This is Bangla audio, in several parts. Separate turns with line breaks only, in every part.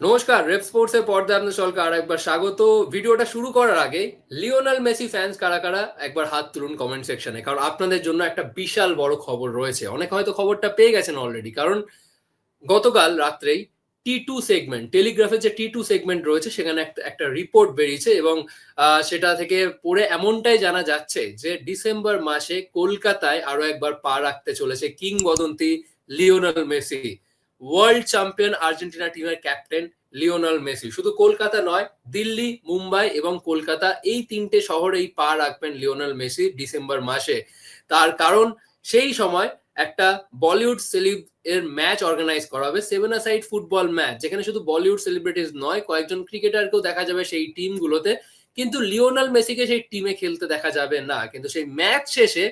নমস্কার রেপ স্পোর্টস এর পর্দায় আপনাদের সকলকে আর একবার স্বাগত। ভিডিওটা শুরু করার আগে, লিওনাল মেসি ফ্যান্স কারা কারা, একবার হাত তুলুন কমেন্ট সেকশনে কারণ আপনাদের জন্য একটা বিশাল বড় খবর রয়েছে। অনেক হয়তো খবরটা পেয়ে গেছেন অলরেডি কারণ গতকাল রাত্রেই টি টু সেগমেন্ট টেলিগ্রাফের যে টি টু সেগমেন্ট রয়েছে, সেখানে একটা রিপোর্ট বেরিয়েছে এবং সেটা থেকে পড়ে এমনটাই জানা যাচ্ছে যে ডিসেম্বর মাসে কলকাতায় আরও একবার পা রাখতে চলেছে কিংবদন্তি Lionel Messi. World champion Argentina টিমের ক্যাপ্টেন লিওনাল মেসি শুধু কলকাতা নয়, দিল্লি, মুম্বাই এবং কলকাতা এই তিনটে শহরেই পা রাখবেন লিওনাল মেসি ডিসেম্বর মাসে। তার কারণ, সেই সময় একটা বলিউড সেলিব এর ম্যাচ অর্গানাইজ করা হবে সেভেন সাইড ফুটবল ম্যাচ যেখানে শুধু বলিউড সেলিব্রিটিস নয়, কয়েকজন ক্রিকেটারকেও দেখা যাবে সেই টিমগুলোতে কিন্তু লিওনাল মেসিকে সেই টিমে খেলতে দেখা যাবে না। কিন্তু সেই ম্যাচ শেষে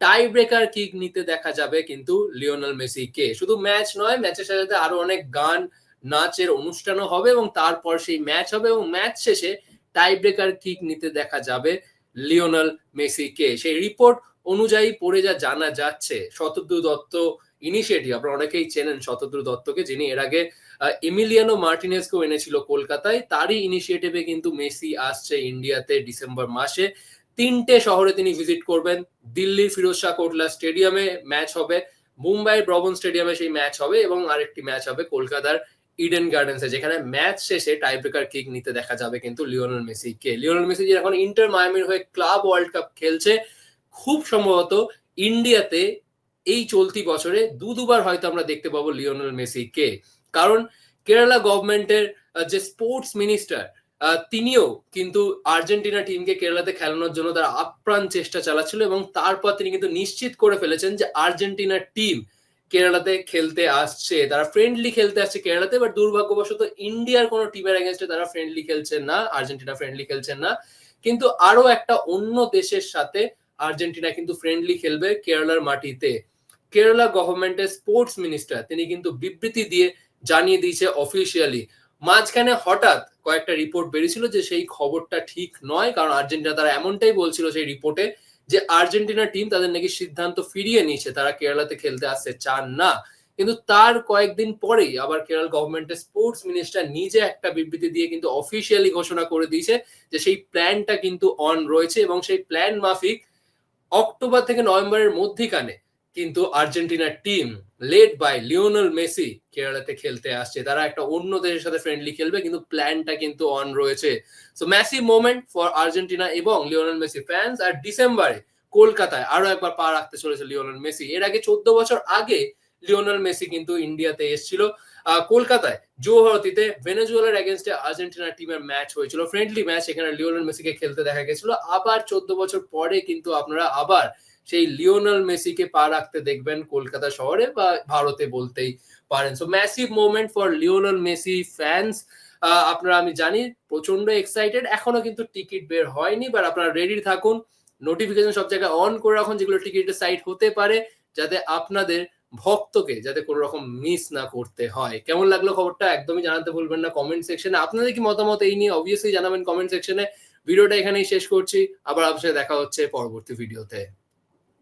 টাই ব্রেকার কিক নিতে দেখা যাবে কিন্তু লিওনাল মেসিকে। শুধু ম্যাচ নয় ম্যাচের সাথে সাথে আরও অনেক গান নাচের অনুষ্ঠানও হবে এবং তারপর সেই ম্যাচ হবে এবং ম্যাচ শেষে টাই ব্রেকার কিক নিতে দেখা যাবে লিওনাল মেসিকে। সেই রিপোর্ট অনুযায়ী পড়ে যা জানা যাচ্ছে শতদ্রু দত্ত ইনিশিয়েটিভ আপনারা অনেকেই চেনেন শতদ্রু দত্তকে যিনি এর আগে আহ, এমিলিয়ানো মার্টিনেসকেও এনেছিল কলকাতায়। তারই ইনিশিয়েটিভে কিন্তু মেসি আসছে ইন্ডিয়াতে ডিসেম্বর মাসে। তিনটে শহরে তিনি ভিজিট করবেন। দিল্লির ফিরোজ শাহ কোটলা স্টেডিয়ামে ম্যাচ হবে। মুম্বাইয়ের ব্রবন স্টেডিয়ামে সেই ম্যাচ হবে এবং আরেকটি ম্যাচ হবে কলকাতার ইডেন গার্ডেন্সে যেখানে ম্যাচ শেষে টাই ব্রেকার কিক নিতে দেখা যাবে কিন্তু লিওনাল মেসিকে লিওনাল মেসি এখন ইন্টার মায়ামির হয়ে ক্লাব ওয়ার্ল্ড কাপ খেলছে, খুব সম্ভবত ইন্ডিয়াতে এই চলতি বছরে দু দুবার হয়তো আমরা দেখতে পাবো লিওনাল মেসিকে কারণ কেরালা গভর্নমেন্টের যে স্পোর্টস মিনিস্টার তিনিও কিন্তু আর্জেন্টিনা টিমকে কেরালাতে খেলানোর জন্য তারা আপ্রাণ চেষ্টা চালাচ্ছিল এবং তারপর তিনি কিন্তু নিশ্চিত করে ফেলেছেন যে আর্জেন্টিনার টিম কেরালাতে খেলতে আসছে। তারা ফ্রেন্ডলি খেলতে আসছে কেরালাতে বাট দুর্ভাগ্যবশত ইন্ডিয়ার কোনো টিমের এগেনস্টে তারা ফ্রেন্ডলি খেলছেন না, আর্জেন্টিনা ফ্রেন্ডলি খেলছেন না। কিন্তু আরও একটা অন্য দেশের সাথে আর্জেন্টিনা কিন্তু ফ্রেন্ডলি খেলবে কেরালার মাটিতে। কেরালা গভর্নমেন্টের স্পোর্টস মিনিস্টার তিনি কিন্তু বিবৃতি দিয়ে জানিয়ে দিয়েছে অফিসিয়ালি মাঝখানে হঠাৎ কয়েকটা রিপোর্ট বেরিয়েছিল যে সেই খবরটা ঠিক নয়, কারণ আর্জেন্টিনা তারা এমনটাই বলছিল সেই রিপোর্টে যে আর্জেন্টিনা টিম তাদের নাকি সিদ্ধান্ত ফিরিয়ে নিয়েছে, তারা কেরালাতে খেলতে আসতে চান না। কিন্তু তার কয়েকদিন পরেই আবার কেরল গভর্নমেন্টের স্পোর্টস মিনিস্টার নিজে একটা বিবৃতি দিয়ে কিন্তু অফিসিয়ালি ঘোষণা করে দিয়েছে যে সেই প্ল্যানটা কিন্তু অন রয়েছে এবং সেই প্ল্যান মাফিক অক্টোবর থেকে নভেম্বরের মধ্যিখানে কিন্তু আর্জেন্টিনার team led by Lionel Messi কেরালাতে খেলতে আসছে। তারা একটা অন্য দেশের সাথে ফ্রেন্ডলি খেলবে, কিন্তু প্ল্যানটা কিন্তু অন রয়েছে। So massive moment for Argentina এবং লিওনাল মেসি ফ্যান্স আর ডিসেম্বরে কলকাতায় আরও একবার পা রাখতে চলেছে লিওনাল মেসি এর আগে চোদ্দ বছর আগে লিওনাল মেসি কিন্তু ইন্ডিয়াতে এসেছিল। কলকাতায় জোহরতিতে ভেনেজুয়েলার এগেনস্টে আর্জেন্টিনা টিমের ম্যাচ হয়েছিল। ফ্রেন্ডলি ম্যাচ এখানে লিওনাল মেসিকে খেলতে দেখা গেছিল। আবার চোদ্দ বছর পরে কিন্তু আপনারা আবার সেই লিওনাল মেসিকে পা রাখতে দেখবেন কলকাতা শহরে বা ভারতে বলতেই পারেন। So massive moment for Lionel Messi fans আপনারা, আমি জানি প্রচণ্ড এক্সাইটেড এখনও কিন্তু টিকিট বের হয়নি বাট আপনারা রেডি থাকুন। নোটিফিকেশন সব জায়গায় অন করে রাখুন, যেগুলো টিকিটের সাইট হতে পারে, যাতে আপনাদের ভক্তকে যাতে কোনো রকম মিস না করতে হয়। কেমন লাগল খবরটা? একদমই জানাতে ভুলবেন না কমেন্ট সেকশনে আপনাদের কি মতামত এই নিয়ে? অবভিয়াসলি জানাবেন কমেন্ট সেকশনে ভিডিওটা এখানেই শেষ করছি। আবার আপনার সাথে দেখা হচ্ছে পরবর্তী ভিডিওতে